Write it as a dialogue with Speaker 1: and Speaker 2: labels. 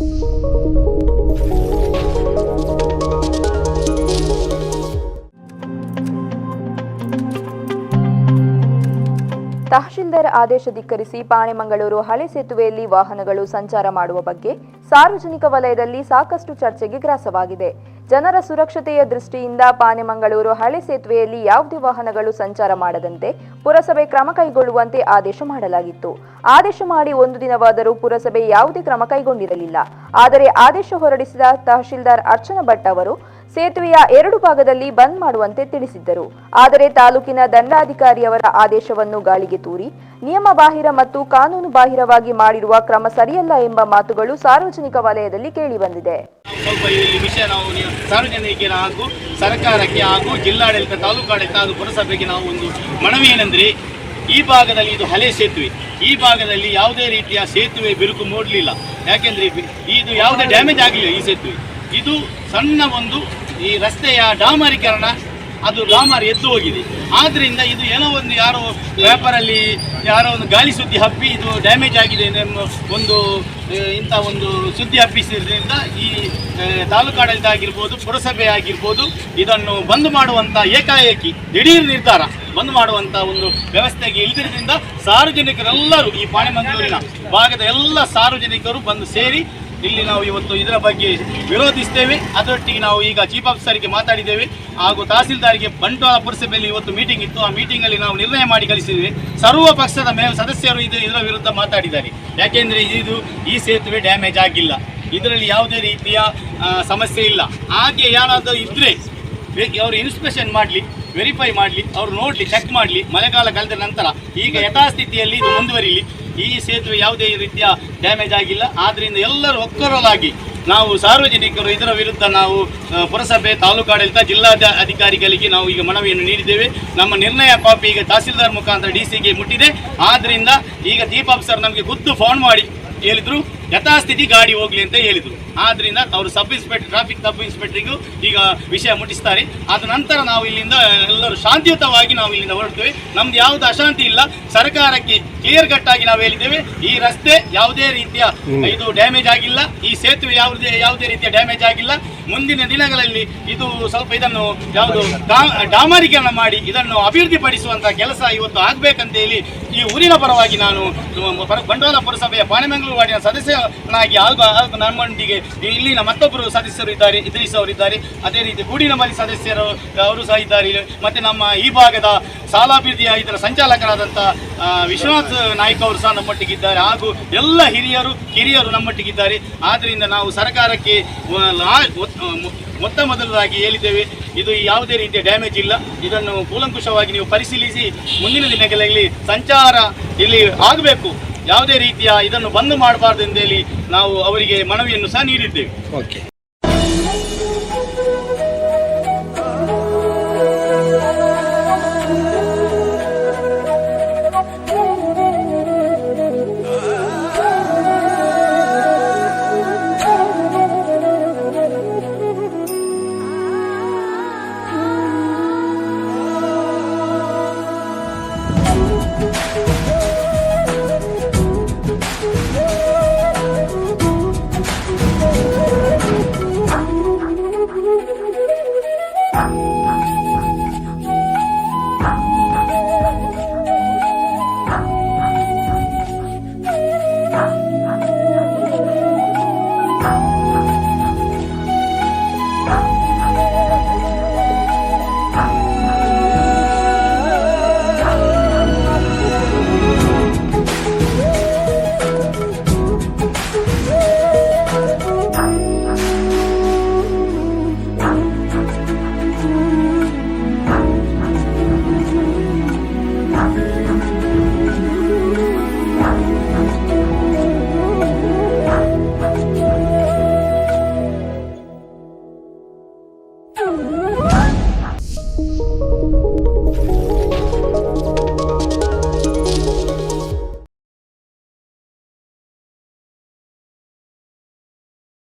Speaker 1: Thank you. Tahsildar ಆದೇಶ ಧಿಕ್ಕರಿಸಿ ಪಾಣೆಮಂಗಳೂರು ಹಳೆ ಸೇತುವೆಯಲ್ಲಿ ವಾಹನಗಳು ಸಂಚಾರ ಮಾಡುವ ಬಗ್ಗೆ ಸಾರ್ವಜನಿಕ ವಲಯದಲ್ಲಿ ಸಾಕಷ್ಟು ಚರ್ಚೆಗೆ ಗ್ರಾಸವಾಗಿದೆ. ಜನರ ಸುರಕ್ಷತೆಯ ದೃಷ್ಟಿಯಿಂದ ಪಾಣೆಮಂಗಳೂರು ಹಳೆ ಸೇತುವೆಯಲ್ಲಿ ಯಾವುದೇ ವಾಹನಗಳು ಸಂಚಾರ ಮಾಡದಂತೆ ಪುರಸಭೆ ಕ್ರಮ ಕೈಗೊಳ್ಳುವಂತೆ ಆದೇಶ ಮಾಡಲಾಗಿತ್ತು. ಆದೇಶ ಮಾಡಿ ಒಂದು ದಿನವಾದರೂ ಪುರಸಭೆ ಯಾವುದೇ ಕ್ರಮ ಕೈಗೊಂಡಿರಲಿಲ್ಲ. ಆದರೆ ಆದೇಶ ಹೊರಡಿಸಿದ ತಹಶೀಲ್ದಾರ್ ಅರ್ಚನಾ ಭಟ್ ಅವರು ಸೇತುವೆಯ ಎರಡು ಭಾಗದಲ್ಲಿ ಬಂದ್ ಮಾಡುವಂತೆ ತಿಳಿಸಿದ್ದರು. ಆದರೆ ತಾಲೂಕಿನ ದಂಡಾಧಿಕಾರಿಯವರ ಆದೇಶವನ್ನು ಗಾಳಿಗೆ ತೂರಿ ನಿಯಮ ಬಾಹಿರ ಮತ್ತು ಕಾನೂನು ಬಾಹಿರವಾಗಿ ಮಾಡಿರುವ ಕ್ರಮ ಸರಿಯಲ್ಲ ಎಂಬ ಮಾತುಗಳು ಸಾರ್ವಜನಿಕ ವಲಯದಲ್ಲಿ ಕೇಳಿಬಂದಿದೆ.
Speaker 2: ಸ್ವಲ್ಪ ಈ ವಿಷಯ ನಾವು ಸಾರ್ವಜನಿಕರ ಹಾಗೂ ಸರ್ಕಾರಕ್ಕೆ ಹಾಗೂ ಜಿಲ್ಲಾಡಳಿತ, ತಾಲೂಕಾಡಳಿತ ಹಾಗೂ ಪುರಸಭೆಗೆ ನಾವು ಒಂದು ಮನವಿ ಏನಂದ್ರೆ, ಈ ಭಾಗದಲ್ಲಿ ಇದು ಹಳೆ ಸೇತುವೆ. ಈ ಭಾಗದಲ್ಲಿ ಯಾವುದೇ ರೀತಿಯ ಸೇತುವೆ ಬಿರುಕು ಮೂಡಲಿಲ್ಲ. ಯಾಕೆಂದ್ರೆ ಇದು ಯಾವುದೇ ಡ್ಯಾಮೇಜ್ ಆಗಲಿಲ್ಲ ಈ ಸೇತುವೆ. ಇದು ಸಣ್ಣ ಒಂದು ಈ ರಸ್ತೆಯ ಡಾಮರೀಕರಣ ಅದು ಡಾಮರ್ ಎದ್ದು ಹೋಗಿದೆ. ಆದ್ರಿಂದ ಇದು ಏನೋ ಒಂದು ಯಾರೋ ವ್ಯಾಪಾರಲ್ಲಿ ಯಾರೋ ಒಂದು ಗಾಳಿ ಸುದ್ದಿ ಹಬ್ಬಿ ಇದು ಡ್ಯಾಮೇಜ್ ಆಗಿದೆ ಒಂದು ಇಂಥ ಒಂದು ಸುದ್ದಿ ಹಬ್ಬಿಸಿದ್ರಿಂದ ಈ ತಾಲೂಕಾಡಳಿತ ಆಗಿರ್ಬೋದು, ಪುರಸಭೆ ಆಗಿರ್ಬೋದು, ಇದನ್ನು ಬಂದ್ ಮಾಡುವಂಥ ಏಕಾಏಕಿ, ದಿಢೀರ್ ನಿರ್ಧಾರ ಬಂದ್ ಮಾಡುವಂಥ ಒಂದು ವ್ಯವಸ್ಥೆಗೆ ಇಲ್ಲದಿರೋದ್ರಿಂದ ಸಾರ್ವಜನಿಕರೆಲ್ಲರೂ ಈ ಪಾಣೆಮಂಗಳೂರಿನ ಭಾಗದ ಎಲ್ಲ ಸಾರ್ವಜನಿಕರು ಬಂದು ಸೇರಿ ಇಲ್ಲಿ ನಾವು ಇವತ್ತು ಇದರ ಬಗ್ಗೆ ವಿರೋಧಿಸ್ತೇವೆ. ಅದರೊಟ್ಟಿಗೆ ನಾವು ಈಗ ಚೀಫ್ ಆಫೀಸರ್ಗೆ ಮಾತಾಡಿದ್ದೇವೆ. ಹಾಗೂ ತಹಸೀಲ್ದಾರ್ಗೆ ಬಂಟ್ವಾಳ ಪುರಸಭೆಯಲ್ಲಿ ಇವತ್ತು ಮೀಟಿಂಗ್ ಇತ್ತು. ಆ ಮೀಟಿಂಗ್ ಅಲ್ಲಿ ನಾವು ನಿರ್ಣಯ ಮಾಡಿ ಕಳಿಸಿದ್ದೇವೆ. ಸರ್ವ ಪಕ್ಷದ ಮೇಲೆ ಸದಸ್ಯರು ಇದು ಇದರ ವಿರುದ್ಧ ಮಾತಾಡಿದ್ದಾರೆ. ಯಾಕೆಂದ್ರೆ ಇದು ಈ ಸೇತುವೆ ಡ್ಯಾಮೇಜ್ ಆಗಿಲ್ಲ. ಇದರಲ್ಲಿ ಯಾವುದೇ ರೀತಿಯ ಸಮಸ್ಯೆ ಇಲ್ಲ. ಹಾಗೆ ಯಾರಾದರೂ ಇದ್ರೆ ಅವರು ಇನ್ಸ್ಪೆಕ್ಷನ್ ಮಾಡಲಿ ವೆರಿಫೈ ಮಾಡಲಿ, ಅವರು ನೋಡಲಿ ಚೆಕ್ ಮಾಡಲಿ, ಮಳೆಗಾಲ ಕಳೆದ ನಂತರ ಈಗ ಯಥಾಸ್ಥಿತಿಯಲ್ಲಿ ಇದು ಮುಂದುವರಿಲಿ. ಈ ಸೇತುವೆ ಯಾವುದೇ ರೀತಿಯ ಡ್ಯಾಮೇಜ್ ಆಗಿಲ್ಲ. ಆದ್ದರಿಂದ ಎಲ್ಲರೂ ಒಕ್ಕರಲಾಗಿ ನಾವು ಸಾರ್ವಜನಿಕರು ಇದರ ವಿರುದ್ಧ ನಾವು ಪುರಸಭೆ, ತಾಲೂಕಾಡಳಿತ ಜಿಲ್ಲಾ ಅಧಿಕಾರಿಗಳಿಗೆ ನಾವು ಈಗ ಮನವಿಯನ್ನು ನೀಡಿದ್ದೇವೆ. ನಮ್ಮ ನಿರ್ಣಯ ಕಾಪಿ ಈಗ ತಹಸೀಲ್ದಾರ್ ಮುಖಾಂತರ ಡಿ ಸಿಗೆ ಮುಟ್ಟಿದೆ. ಆದ್ದರಿಂದ ಈಗ ದೀಪಾಪ್ ಸರ್ ನಮಗೆ ಖುದ್ದು ಫೋನ್ ಮಾಡಿ ಹೇಳಿದರು. ಯಥಾಸ್ಥಿತಿ ಗಾಡಿ ಹೋಗಲಿ ಅಂತ ಹೇಳಿದ್ರು. ಆದ್ರಿಂದ ಅವರು ಸಬ್ ಇನ್ಸ್ಪೆಕ್ಟರ್ ಟ್ರಾಫಿಕ್ ಸಬ್ ಇನ್ಸ್ಪೆಕ್ಟರ್ಗೂ ಈಗ ವಿಷಯ ಮುಟ್ಟಿಸ್ತಾರೆ. ಅದ ನಂತರ ನಾವು ಇಲ್ಲಿಂದ ಎಲ್ಲರೂ ಶಾಂತಿಯುತವಾಗಿ ನಾವು ಇಲ್ಲಿಂದ ಹೊರಡ್ತೇವೆ. ನಮ್ದು ಯಾವುದು ಅಶಾಂತಿ ಇಲ್ಲ. ಸರ್ಕಾರಕ್ಕೆ ಕ್ಲಿಯರ್ ಕಟ್ ಆಗಿ ನಾವು ಹೇಳಿದ್ದೇವೆ. ಈ ರಸ್ತೆ ಯಾವುದೇ ರೀತಿಯ ಇದು ಡ್ಯಾಮೇಜ್ ಆಗಿಲ್ಲ. ಈ ಸೇತುವೆ ಯಾವುದೇ ಯಾವುದೇ ರೀತಿಯ ಡ್ಯಾಮೇಜ್ ಆಗಿಲ್ಲ. ಮುಂದಿನ ದಿನಗಳಲ್ಲಿ ಇದು ಸ್ವಲ್ಪ ಇದನ್ನು ಯಾವುದು ಡಾಮರೀಕರಣ ಮಾಡಿ ಇದನ್ನು ಅಭಿವೃದ್ಧಿಪಡಿಸುವಂತ ಕೆಲಸ ಇವತ್ತು ಆಗ್ಬೇಕಂತ ಹೇಳಿ ಈ ಊರಿನ ಪರವಾಗಿ ನಾನು ಬಂಡವಾಳ ಪುರಸಭೆಯ ಪಾಣೆಮಂಗಲೂರು ವಾರ್ಡಿನ ಸದಸ್ಯನಾಗಿ ಆಲ್ಬ ಹಾಗೂ ನಮ್ಮೊಂದಿಗೆ ಇಲ್ಲಿನ ಮತ್ತೊಬ್ಬರು ಸದಸ್ಯರು ಇದ್ದಾರೆ, ಇದ್ರೀಸ್ ಅವರು ಇದ್ದಾರೆ. ಅದೇ ರೀತಿ ಗೂಡಿನಮಲ್ಲಿ ಸದಸ್ಯರು ಅವರು ಸಹ ಇದ್ದಾರೆ. ಮತ್ತೆ ನಮ್ಮ ಈ ಭಾಗದ ಸಾಲಾಭಿವೃದ್ಧಿಯ ಇದರ ಸಂಚಾಲಕರಾದಂಥ ವಿಶ್ವನಾಥ್ ನಾಯ್ಕ ಅವರು ಸಹ ನಮ್ಮೊಟ್ಟಿಗಿದ್ದಾರೆ. ಹಾಗೂ ಎಲ್ಲ ಹಿರಿಯರು, ಕಿರಿಯರು ನಮ್ಮೊಟ್ಟಿಗಿದ್ದಾರೆ. ಆದ್ದರಿಂದ ನಾವು ಸರ್ಕಾರಕ್ಕೆ ಮೊತ್ತ ಮೊದಲದಾಗಿ ಹೇಳಿದ್ದೇವೆ. ಇದು ಯಾವುದೇ ರೀತಿಯ ಡ್ಯಾಮೇಜ್ ಇಲ್ಲ. ಇದನ್ನು ಕೂಲಂಕುಷವಾಗಿ ನೀವು ಪರಿಶೀಲಿಸಿ ಮುಂದಿನ ದಿನಗಳಲ್ಲಿ ಸಂಚಾರ ಇಲ್ಲಿ ಆಗಬೇಕು. ಯಾವುದೇ ರೀತಿಯ ಇದನ್ನು ಬಂದ್ ಮಾಡಬಾರ್ದು ಎಂದು ಹೇಳಿ ನಾವು ಅವರಿಗೆ ಮನವಿಯನ್ನು ಸಹ ನೀಡಿದ್ದೇವೆ.
Speaker 3: Okay you.